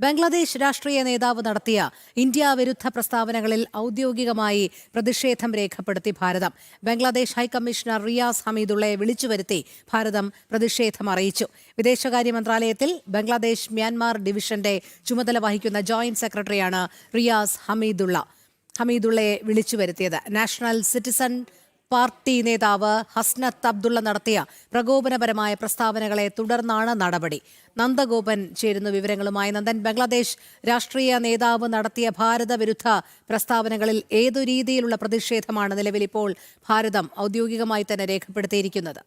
ബംഗ്ലാദേശ് രാഷ്ട്രീയ നേതാവ് നടത്തിയ ഇന്ത്യ വിരുദ്ധ പ്രസ്താവനകളിൽ ഔദ്യോഗികമായി പ്രതിഷേധം രേഖപ്പെടുത്തി ഭാരതം. ബംഗ്ലാദേശ് ഹൈക്കമ്മീഷണർ റിയാസ് ഹമീദുള്ളയെ വിളിച്ചുവരുത്തി ഭാരതം പ്രതിഷേധം അറിയിച്ചു. വിദേശകാര്യ മന്ത്രാലയത്തിൽ ബംഗ്ലാദേശ് മ്യാൻമാർ ഡിവിഷന്റെ ചുമതല വഹിക്കുന്ന ജോയിന്റ് സെക്രട്ടറിയാണ് റിയാസ് ഹമീദുള്ള. ഹമീദുള്ളയെ വിളിച്ചു വരുത്തിയത്. നാഷണൽ സിറ്റിസൺ പാർട്ടി നേതാവ് ഹസ്നത്ത് അബ്ദുള്ള നടത്തിയ പ്രകോപനപരമായ പ്രസ്താവനകളെ തുടർന്നാണ് നടപടി. നന്ദഗോപൻ ചേരുന്ന വിവരങ്ങളുമായി നന്ദൻ. ബംഗ്ലാദേശ് രാഷ്ട്രീയ നേതാവ് നടത്തിയ ഭാരത വിരുദ്ധ പ്രസ്താവനകളിൽ ഏതു രീതിയിലുള്ള പ്രതിഷേധമാണ് നിലവിൽ ഇപ്പോൾ ഭാരതം ഔദ്യോഗികമായി തന്നെ രേഖപ്പെടുത്തിയിരിക്കുന്നത്?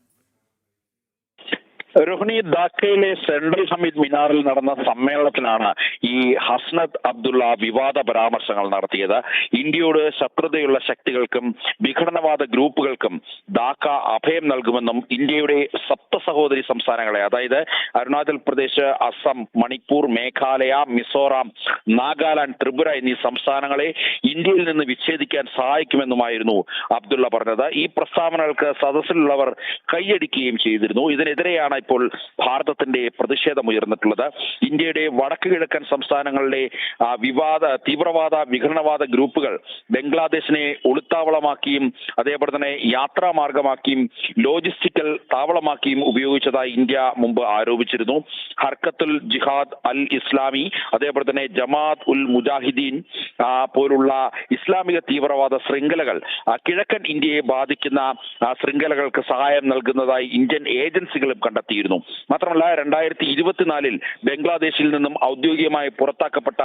രോഹിണി ധാക്കയിലെ സെൻട്രൽ ഹമീദ് മിനാറിൽ നടന്ന സമ്മേളനത്തിലാണ് ഈ ഹസ്നത്ത് അബ്ദുള്ള വിവാദ പരാമർശങ്ങൾ നടത്തിയത്. ഇന്ത്യയോട് ശത്രുതയുള്ള ശക്തികൾക്കും വിഘടനവാദ ഗ്രൂപ്പുകൾക്കും ധാക്ക അഭയം നൽകുമെന്നും ഇന്ത്യയുടെ സപ്ത സഹോദരി സംസ്ഥാനങ്ങളെ അതായത് അരുണാചൽ പ്രദേശ് അസം മണിപ്പൂർ മേഘാലയ മിസോറാം നാഗാലാൻഡ് ത്രിപുര എന്നീ സംസ്ഥാനങ്ങളെ ഇന്ത്യയിൽ നിന്ന് വിച്ഛേദിക്കാൻ സഹായിക്കുമെന്നുമായിരുന്നു അബ്ദുള്ള പറഞ്ഞത്. ഈ പ്രസ്താവനകൾക്ക് സദസ്സിലുള്ളവർ കൈയടിക്കുകയും ചെയ്തിരുന്നു. ഇതിനെതിരെയാണ് ഇപ്പോൾ ഭാരതത്തിന്റെ പ്രതിഷേധം ഉയർന്നിട്ടുള്ളത് ഇന്ത്യയുടെ വടക്ക് കിഴക്കൻ സംസ്ഥാനങ്ങളിലെ വിവാദ തീവ്രവാദ വിഘടനവാദ ഗ്രൂപ്പുകൾ ബംഗ്ലാദേശിനെ ഒളിത്താവളമാക്കിയും അതേപോലെ തന്നെ യാത്രാ മാർഗമാക്കിയും ലോജിസ്റ്റിക്കൽ താവളമാക്കിയും ഉപയോഗിച്ചതായി ഇന്ത്യ മുമ്പ് ആരോപിച്ചിരുന്നു. ഹർക്കത്തുൽ ജിഹാദ് അൽ ഇസ്ലാമി അതേപോലെ തന്നെ ജമാഅത്ത് ഉൽ മുജാഹിദീൻ പോലുള്ള ഇസ്ലാമിക തീവ്രവാദ ശൃംഖലകൾ കിഴക്കൻ ഇന്ത്യയെ ബാധിക്കുന്ന ശൃംഖലകൾക്ക് സഹായം നൽകുന്നതായി ഇന്ത്യൻ ഏജൻസികളും Hasta irnos. മാത്രമല്ല രണ്ടായിരത്തി ഇരുപത്തിനാലിൽ ബംഗ്ലാദേശിൽ നിന്നും ഔദ്യോഗികമായി പുറത്താക്കപ്പെട്ട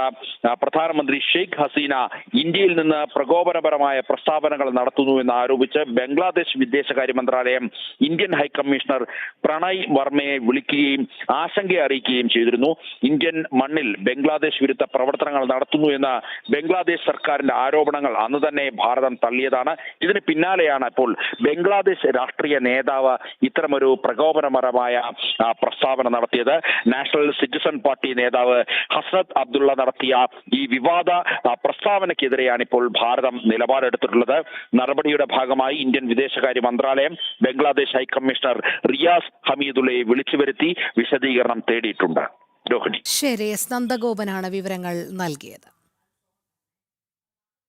പ്രധാനമന്ത്രി ഷെയ്ഖ് ഹസീന ഇന്ത്യയിൽ നിന്ന് പ്രകോപനപരമായ പ്രസ്താവനകൾ നടത്തുന്നു എന്ന് ആരോപിച്ച് ബംഗ്ലാദേശ് വിദേശകാര്യ മന്ത്രാലയം ഇന്ത്യൻ ഹൈക്കമ്മീഷണർ പ്രണയ് വർമ്മയെ വിളിക്കുകയും ആശങ്ക അറിയിക്കുകയും ചെയ്തിരുന്നു. ഇന്ത്യൻ മണ്ണിൽ ബംഗ്ലാദേശ് വിരുദ്ധ പ്രവർത്തനങ്ങൾ നടത്തുന്നു എന്ന ബംഗ്ലാദേശ് സർക്കാരിന്റെ ആരോപണങ്ങൾ അന്ന് തന്നെ ഭാരതം തള്ളിയതാണ്. ഇതിന് പിന്നാലെയാണ് ഇപ്പോൾ ബംഗ്ലാദേശ് രാഷ്ട്രീയ നേതാവ് ഇത്തരമൊരു പ്രകോപനപരമായ പ്രസ്താവന നടത്തിയത്. നാഷണൽ സിറ്റിസൺ പാർട്ടി നേതാവ് ഹസ്രത് അബ്ദുള്ള നടത്തിയ ഈ വിവാദ പ്രസ്താവനയ്ക്കെതിരെയാണ് ഇപ്പോൾ ഭാരതം നിലപാടെടുത്തിട്ടുള്ളത്. നടപടിയുടെ ഭാഗമായി ഇന്ത്യൻ വിദേശകാര്യ മന്ത്രാലയം ബംഗ്ലാദേശ് ഹൈക്കമ്മീഷണർ റിയാസ് ഹമീദുള്ളയെ വിളിച്ചു വരുത്തി വിശദീകരണം തേടിയിട്ടുണ്ട്. രോഹിണി. ശരി നന്ദഗോപനാണ് വിവരങ്ങൾ നൽകിയത്.